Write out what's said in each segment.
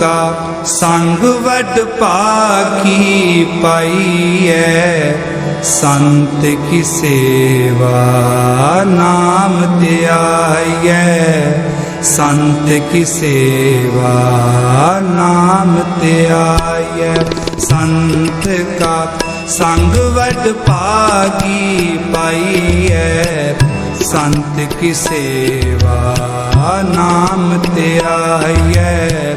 ਕਾ ਸੰਗ ਵੱਡ ਭਾਗੀ ਪਾਈਐ ਸੰਤ ਕੀ ਸੇਵਾ ਨਾਮ ਧਿਆਈਐ ਸੰਤ ਕੀ ਸੇਵਾ ਨਾਮ ਧਿਆਈਐ ਸੰਤ ਕਾ ਸੰਗ ਵੱਡ ਭਾਗੀ ਪਾਈਐ ਸੰਤ ਕੀ ਸੇਵਾ ਨਾਮ ਧਿਆਈਐ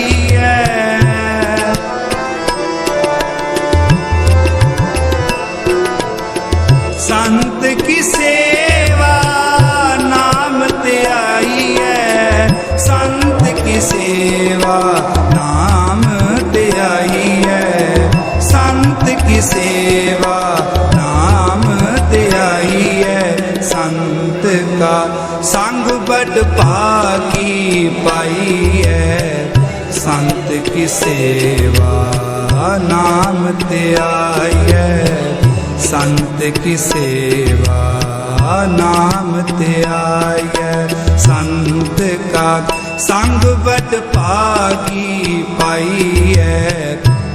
ਸੇਵਾ ਨਾਮ ਧਿਆਈਐ ਸੰਤ ਕਾ ਸੰਗ ਬੜ ਪਾਗੀ ਪਾਈ ਹੈ ਸੰਤ ਕੀ ਸੇਵਾ ਨਾਮ ਧਿਆਈਐ ਸੰਤ ਕੀ ਸੇਵਾ ਨਾਮ ਧਿਆਈਐ ਸੰਤ ਕਾ ਸੰਗ ਬੜ ਬਟ ਪਾਈ ਹੈ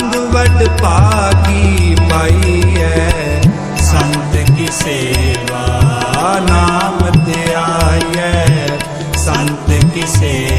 ਅੰਗ ਵਡ ਪਾਗੀ ਪਾਈ ਐ। ਸੰਤ ਕੀ ਸੇਵਾ ਨਾਮ ਤੇ ਆਈਐ ਸੰਤ ਕੀ ਸੇਵਾ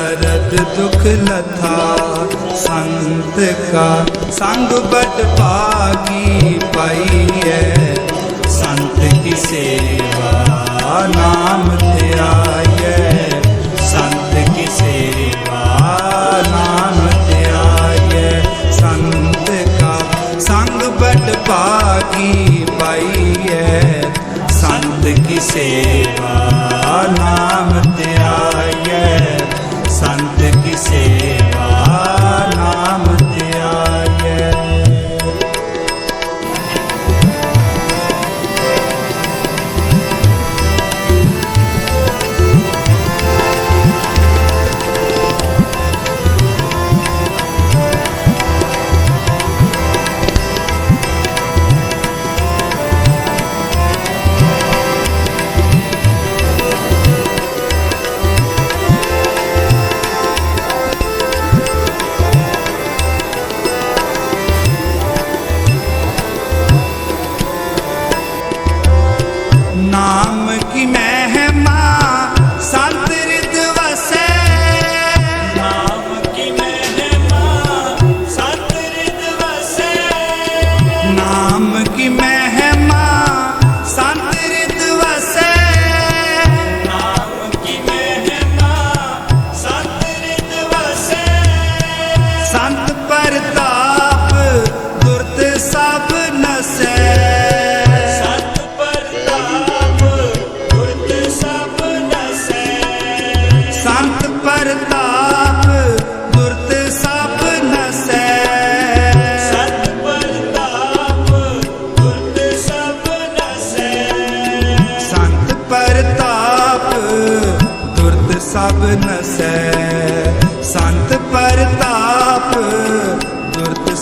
ਦਰਦ ਦੁਖ ਲਥਾ, ਸੰਤ ਕਾ ਸੰਗ ਬਟ ਪਾਗੀ ਪਾਈ ਹੈ ਸੰਤ ਕੀ ਸੇਵਾ ਨਾਮ ਤੇ ਆਏ ਸੰਤ ਕੀ ਸੇਵਾ ਨਾਮ ਤੇ ਆਏ ਸੰਤ ਕਾ ਸੰਗ ਬਟ ਪਾਗੀ ਪਾਈ ਹੈ ਸੰਤ ਕੀ ਸੇਵਾ ਨਾਮ say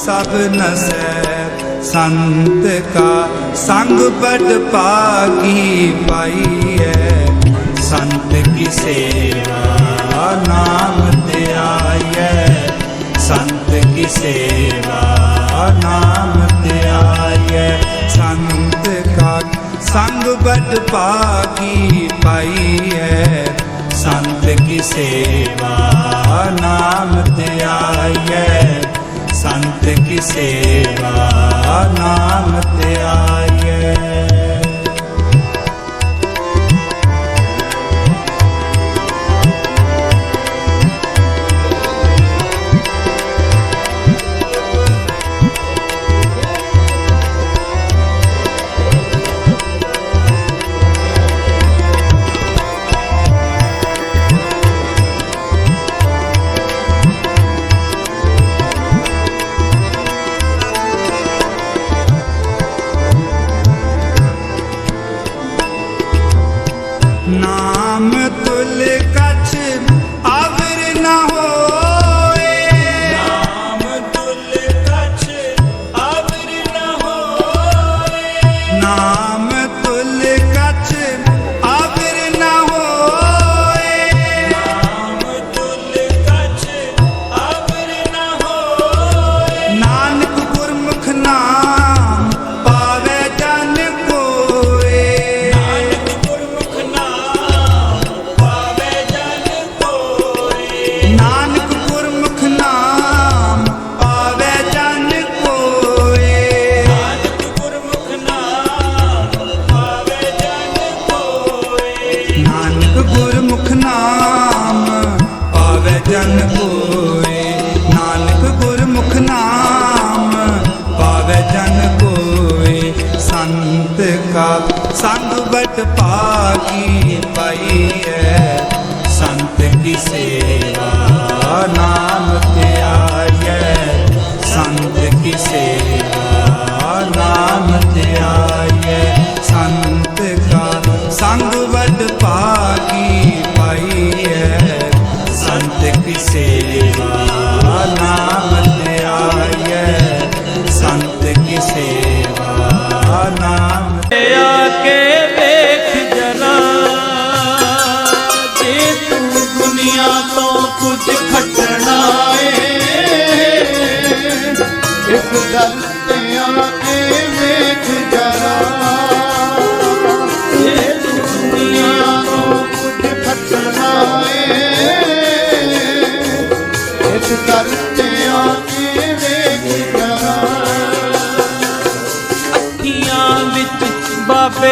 ਸਭ ਨਸੈ ਸੰਤ ਕਾ, ਸੰਗ ਬੜ ਪਾਗੀ ਪਾਈਐ ਸੰਤ ਕੀ ਸੇਵਾ ਨਾਮ ਤੇ ਆਈਐ ਸੰਤ ਕੀ ਸੇਵਾ ਨਾਮ ਤੇ ਆਈਐ ਸੰਤ ਕਾ, ਸੰਗ ਬੜ ਪਾਗੀ ਪਾਈਐ ਸੰਤ ਕੀ ਸੇਵਾ ਨਾਮ ਸੇਵਾ ਨਾਮ ਤੇ ਆਈਐ। Krishna sim.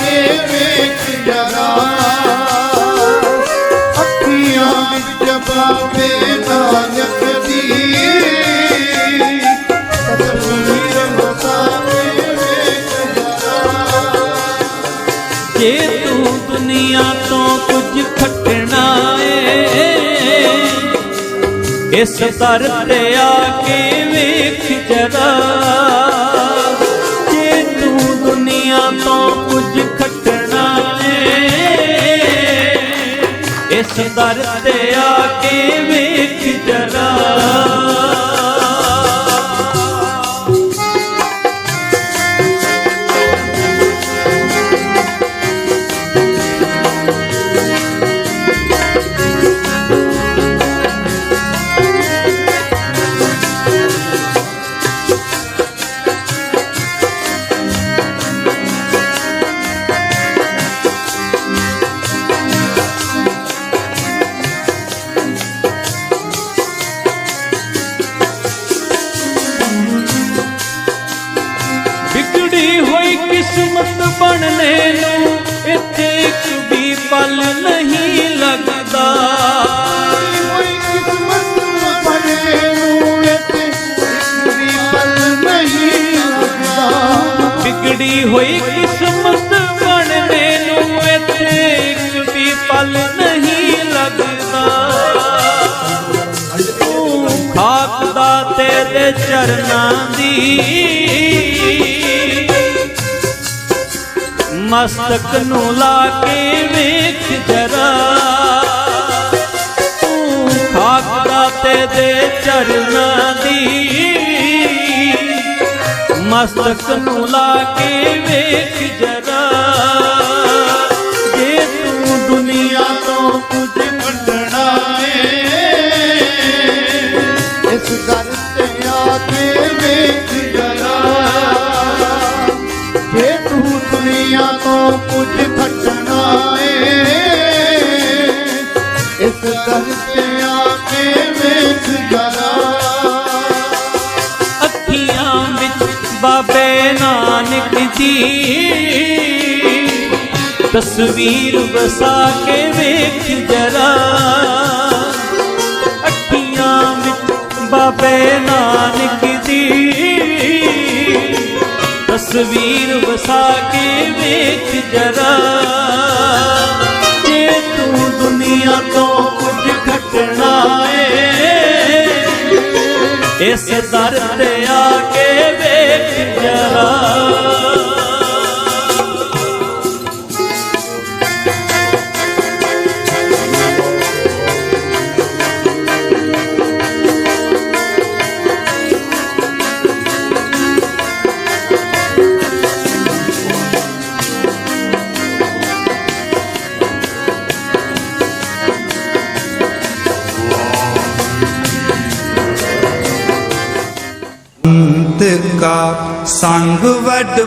ਕੇ ਵੇਖ ਜਰਾ ਅੱਖੀਆਂ ਵਿੱਚ ਬਾਬੇ ਨਾਨਕ ਦੀ। ਤਸਵੀਰ ਜੇ ਤੂੰ ਦੁਨੀਆ ਤੋਂ ਕੁਝ ਖੱਟਣਾ ਏ ਇਸ ਦਰ ਤੇ ਆ ਕੇ ਵੇਖ ਜਰਾ ਦਰ ਤੇ ਆ ਕੇ ਵੇਖ ਜਰਾ। ਬਣਨੇ ਇੱਥੇ ਇੱਕ ਵੀ ਪਲ ਨਹੀਂ ਲੱਗਦਾ। ਬਿਗੜੀ ਹੋਈ ਕਿਸਮਤ ਬਣਨੇ ਨੂੰ ਇੱਥੇ ਇੱਕ ਵੀ ਪਲ ਨਹੀਂ ਲੱਗਦਾ। ਤੂੰ ਖਾਕ ਦਾ ਤੇਰੇ ਚਰਨਾਂ ਦੀ ਮਸਤਕ ਨੂੰ ਲਾ ਕੇ ਵੇਖ ਜਰਾ। ਤੂੰ ਖਾਕ ਤੇ ਦੇ ਚਰਨਾਂ ਦੀ ਮਸਤਕ ਨੂੰ ਲਾ ਕੇ ਵੇਖ ਜਰਾ। ਤਸਵੀਰ ਵਸਾ ਕੇ ਵੇਖ ਜਰਾ। ਅੱਖੀਆਂ ਵਿੱਚ ਬਾਬੇ ਨਾਨਕ ਦੀ ਤਸਵੀਰ ਵਸਾ ਕੇ ਵੇਖ ਜਰਾ। ਜੇ ਤੂੰ ਦੁਨੀਆ ਤੋਂ ਕੁਝ ਖੱਟਣਾ ਏ, ਇਸ ਦਰ ਤੇ ਆ ਕੇ ਵੇਖ ਜਰਾ।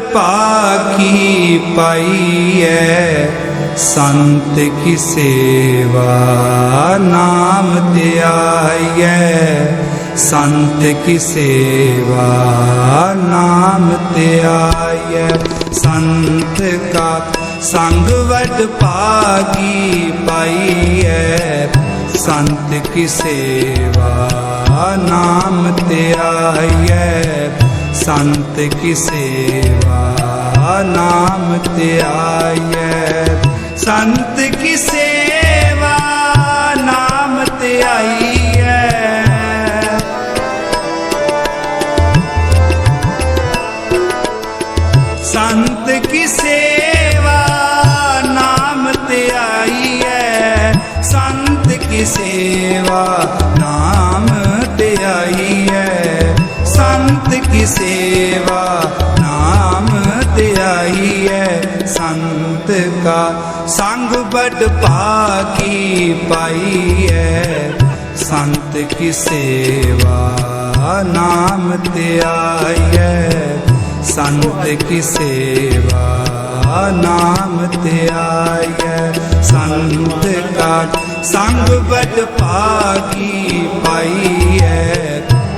ਵੱਡ ਪਾਕੀ ਪਾਈਐ, ਸੰਤ ਕੀ ਸੇਵਾ ਨਾਮ ਧਿਆਈਐ। ਸੰਤ ਕੀ ਸੇਵਾ ਨਾਮ ਧਿਆਈਐ। ਸੰਤ ਕਾ ਸੰਗ ਵੱਡ ਪਾਕੀ ਪਾਈਐ। ਸੰਤ ਕੀ ਸੇਵਾ ਨਾਮ ਧਿਆਈਐ। ਸੰਤ ਕੀ ਸੇਵਾ ਨਾਮ ਤੇ ਧਿਆਈਐ ਸੰਤ ਕੀ ਸੇਵਾ ਨਾਮ ਧਿਆਈਐ ਸੰਤ ਕੀ ਸੇਵਾ ਨਾਮ ਧਿਆਈਐ ਸੰਤ ਕੀ ਸੇਵਾ ਨਾਮ ਧਿਆਈਐ ਸੰਤ ਕੀ ਸੇਵਾ ਆਈ ਹੈ ਸੰਤ ਕਾ, ਸੰਗ ਬੜ ਪਾਈ ਹੈ ਸੰਤ ਕੀ ਸੇਵਾ ਨਾਮ ਤੇ ਆਈਐ ਸੰਤ ਕੀ ਸੇਵਾ ਨਾਮ ਤੇ ਆਈਐ ਸੰਤ ਕਾ, ਸੰਗ ਬੜ ਪਾਈ ਹੈ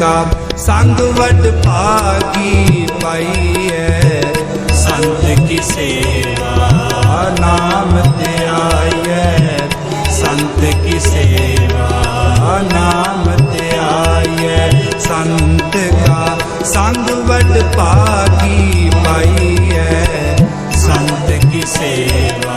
ਕਾ ਸੰਗ ਵਡ ਭਾਗੀ ਪਾਈ ਐ ਸੰਤ ਕੀ ਸੇਵਾ ਨਾਮ ਤੇ ਆਈਐ। ਸੰਤ ਕੀ ਸੇਵਾ ਨਾਮ ਤੇ ਆਈਐ। ਸੰਤ ਕਾ ਸੰਗ ਵਡ ਭਾਗੀ ਪਾਈ ਐ ਸੰਤ ਕੀ ਸੇਵਾ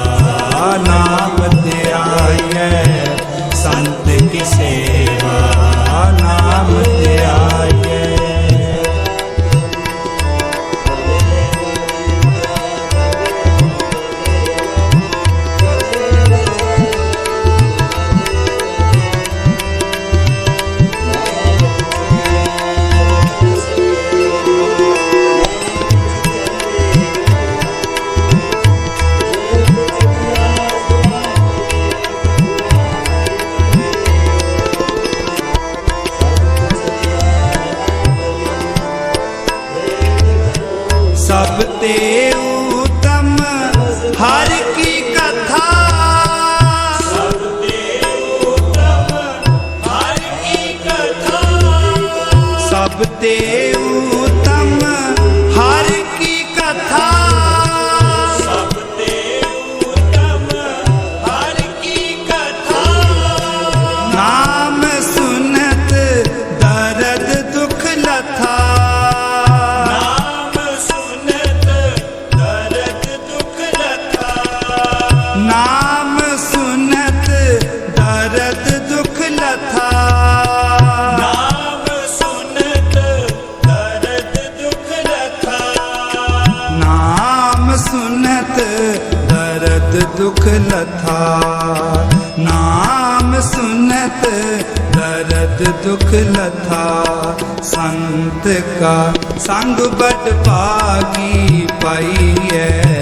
ਸੰਤ ਕਾ ਸੰਗ ਬਟ ਪਾਗੀ ਪਾਈ ਹੈ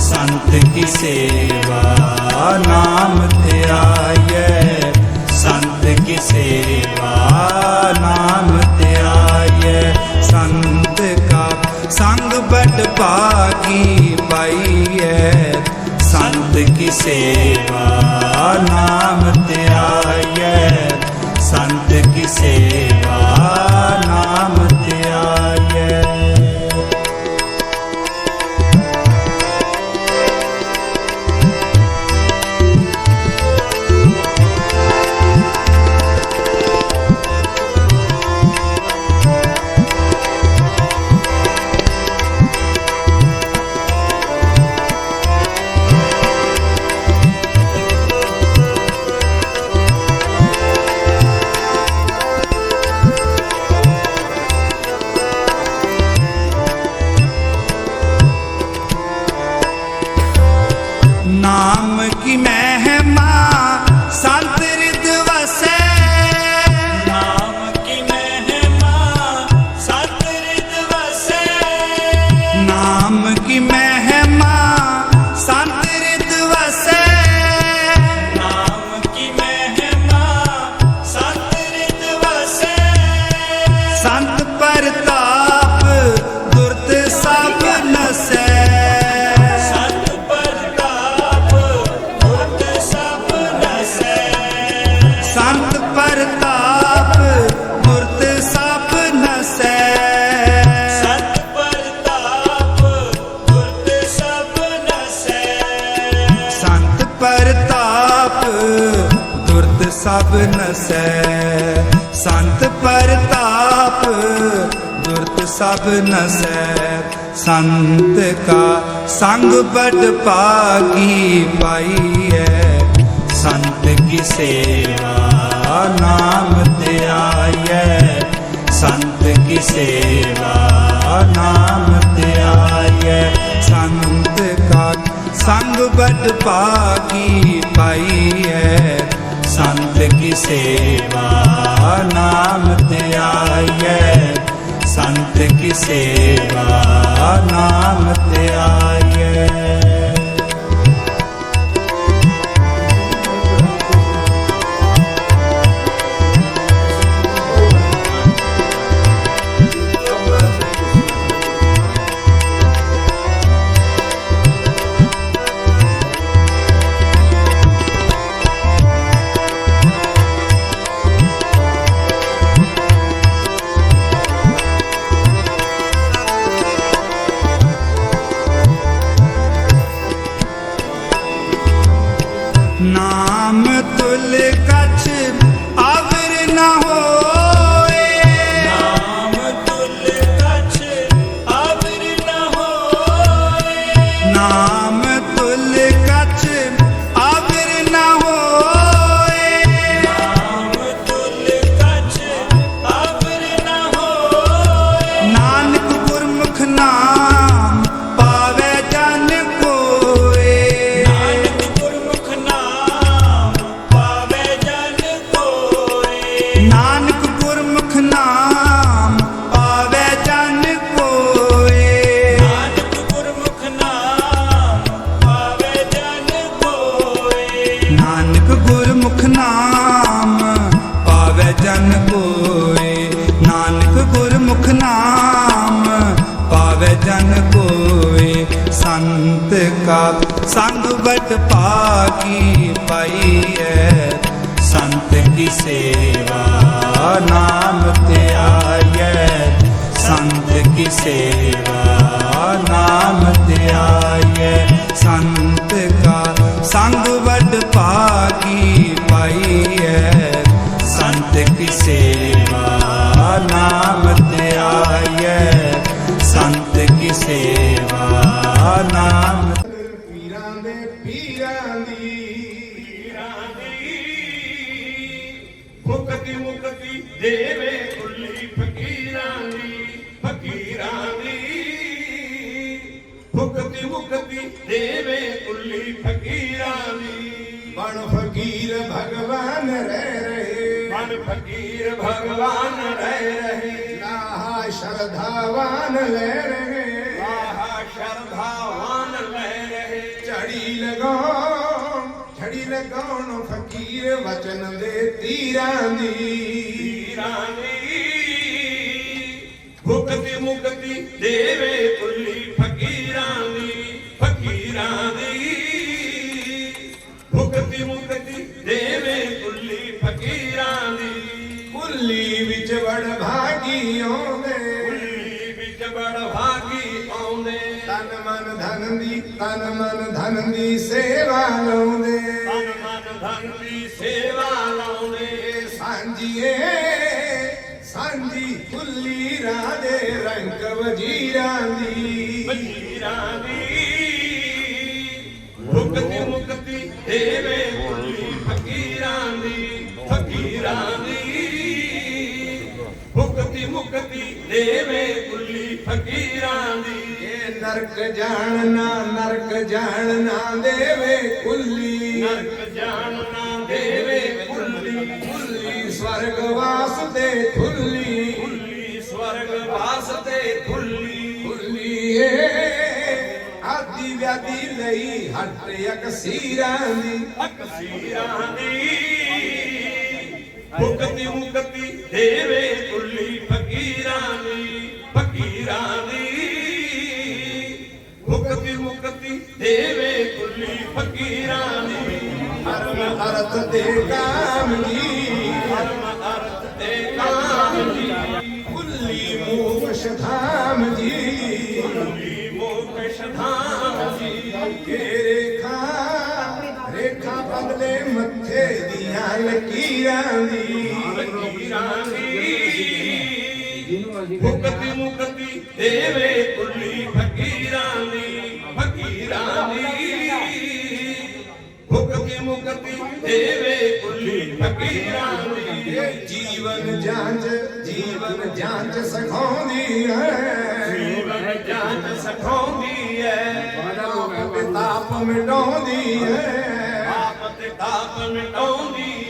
ਸੰਤ ਕੀ ਸੇਵਾ ਨਾਮ ਤੇ ਸੰਤ ਕੀ ਸੇਵਾ ਨਾਮ ਤੇ ਸੰਤ ਕਾ ਸੰਗ ਬਟ ਪਾਗੀ ਪਾਈ ਹੈ ਸੰਤ ਕੀ ਸੇਵਾ ਨਾਮ ਤੇ ਸੰਤ ਕੀ ਸੇਵਾ ਤੁਰਤ ਸਭ ਨਸੈ। ਸੰਤ ਪਰਤਾਪ ਦੁਰਤ ਸਭ ਨਸੈ। ਸੰਤ ਕਾ ਸੰਗ ਬੜ ਪਾਗੀ ਪਾਈਐ। ਸੰਤ ਕੀ ਸੇਵਾ ਨਾਮ ਤੇ ਆਈਐ। ਸੰਤ ਕੀ ਸੇਵਾ ਨਾਮ ਤੇ ਆਈਐ। ਸੰਤ ਕਾ ਸੰਗ ਬੜ ਪਾਗੀ ਹੈ। ਸੰਤ ਕੀ ਸੇਵਾ ਨਾਮ ਤੇ ਆਈਐ ਸੰਤ ਕੀ ਸੇਵਾ ਨਾਮ ਤੇ ਆਈਐ ਸੰਤ ਕੀ ਸੇਵਾ ਨਾਮ ਤੇ ਆਈਐ। ਸੰਤ ਕੀ ਸੇਵਾ ਨਾਮ ਪੀਰਾਂ ਦੇ ਪੀਰਾਂ ਦੀ ਪੀਰਾਂ ਦੀ। ਮੁਕਤੀ ਮੁਕਤੀ ਦੇਵੇ ਕੁੱਲੀ ਫਕੀਰਾਂ ਦੀ ਫਕੀਰਾਂ ਦੀ। ਮੁਕਤੀ ਮੁਕਤੀ ਦੇਵੇ ਕੁੱਲੀ ਫਕੀਰਾਂ ਦੀ। ਬਣ ਫਕੀਰ ਭਗਵਾਨ ਰਹਿ ਫਕੀਰ ਭਗਵਾਨ ਰਹਿ ਰਹੇ। ਸ਼ਰਧਾਵਾਨ ਰਹੇ। ਆਹਾ ਸ਼ਰਧਾਵਾਨ ਲੈ ਰਹੇ। ਝੜੀ ਲਗਾਉਣ ਝੜੀ ਲਗਾਉਣ ਫਕੀਰ ਵਚਨ ਦੇ ਤੀਰਾਂ ਦੀ। ਪੀਰਾਂ ਦੀ। ਮੁਕਤੀ ਮੁਕਤੀ ਦੇਵੇ ਕੁੱਲੀ ਫਕੀਰਾਂ ਦੀ ਫਕੀਰਾਂ ਦੀ। ਮੁਕਤੀ ਮੁਕਤੀ ਦੇਵੇ ਵੜ ਭਾਗੀ ਆਉਂਦੇ। ਕੁੱਲੀ ਵਿੱਚ ਬੜ ਭਾਗੀ ਆਉਂਦੇ। ਤਨ ਮਨ ਧਨ ਦੀ ਤਨ ਮਨ ਧਨ ਦੀ ਸੇਵਾ ਲਾਉਂਦੇ। ਤਨ ਮਨ ਧਨ ਦੀ ਸੇਵਾ ਲਾਉਂਦੇ। ਸਾਂਝੀਏ ਸਾਂਝੀ ਕੁੱਲੀ ਰਾਦੇ ਰੰਗ ਵਜੀਰਾਂ ਦੀ। ਵਜੀਰਾਂ ਦੀ। ਮੁਕਤੀ ਮੁਕਤੀ ਦੇਵੇ ਦੇਵੇ ਕੁੱਲੀ ਫਕੀਰਾਂ ਦੀ। ਇਹ ਨਰਕ ਜਾਣਨਾ ਨਰਕ ਜਾਣਨਾ ਦੇਵੇ ਕੁੱਲੀ। ਨਰਕ ਜਾਣ ਨਾ ਦੇਵੇ ਕੁੱਲੀ। ਕੁੱਲੀ ਸਵਰਗ ਵਾਸਤੇ ਖੁੱਲੀ। ਕੁੱਲੀ ਸਵਰਗ ਵਾਸਤੇ ਖੁੱਲੀ। ਕੁੱਲੀ ਏ ਆਦੀ ਵਿਆਦੀ ਲਈ ਹੱਟ ਅਕਸੀਰਾਂ ਦੀ। ਅਕਸੀਰਾਂ ਦੀ। ਮੁਕਤੀ ਮੁਕਤੀ ਦੇਵੇ ਕੁੱਲੀ ਫਕੀਰਾਂ ਦੀ ਮੁਕਤੀ ਮੁਕਤੀ ਦੇਵੇ ਕੁੱਲੀ ਫਕੀਰਾਂ ਹਰਮ ਅਰਥ ਦੇ ਕਾਮ ਜੀ, ਹਰਮ ਅਰਥ ਦੇ ਕਾਮ ਦੀ ਕੁੱਲੀ ਮੋਕਸ਼ ਧਾਮ ਜੀ, ਕੁੱਲੀ ਮੋਕਸ਼ ਧਾਮ ਜੀ। ਕੇ ਰੇਖਾ ਰੇਖਾ ਬਦਲੇ ਮੱਥੇ ਦੀਆਂ ਦੀਆਂ ਲਕੀਰਾਂ ਦੀ ਫਕੀਰਾਂ ਦੀ ਮੁਕਤੀ ਮੁਕਤੀ ਦੇਵੇ ਕੁੱਲੀ ਫਕੀਰਾਂ ਦੀ ਫਕੀਰਾਂ ਦੀ ਮੁਕਤੀ ਮੁਕਤੀ ਦੇਵੇ ਕੁੱਲੀ ਫਕੀਰਾਂ ਦੀ ਜੀਵਨ ਜਾਂਚ ਜੀਵਨ ਜਾਂਚ ਸਿਖਾਉਂਦੀ ਹੈ ਜੀਵਨ ਜਾਂਚ ਸਖਾਉਂਦੀ ਹੈ ਤੇ ਤਾਪ ਮਿਟਾਉਂਦੀ ਹੈ ਆਪ ਤੇ ਤਾਪ ਮਿਟਾਉਂਦੀ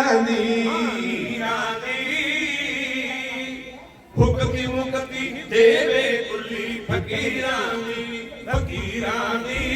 ਨੀਰਾਂ ਦੀ ਹੁਕਮੀ ਮੁਕਤੀ ਦੇਵੇ ਕੁੱਲੀ ਫਕੀਰਾਂ ਦੀ ਫਕੀਰਾਂ ਦੀ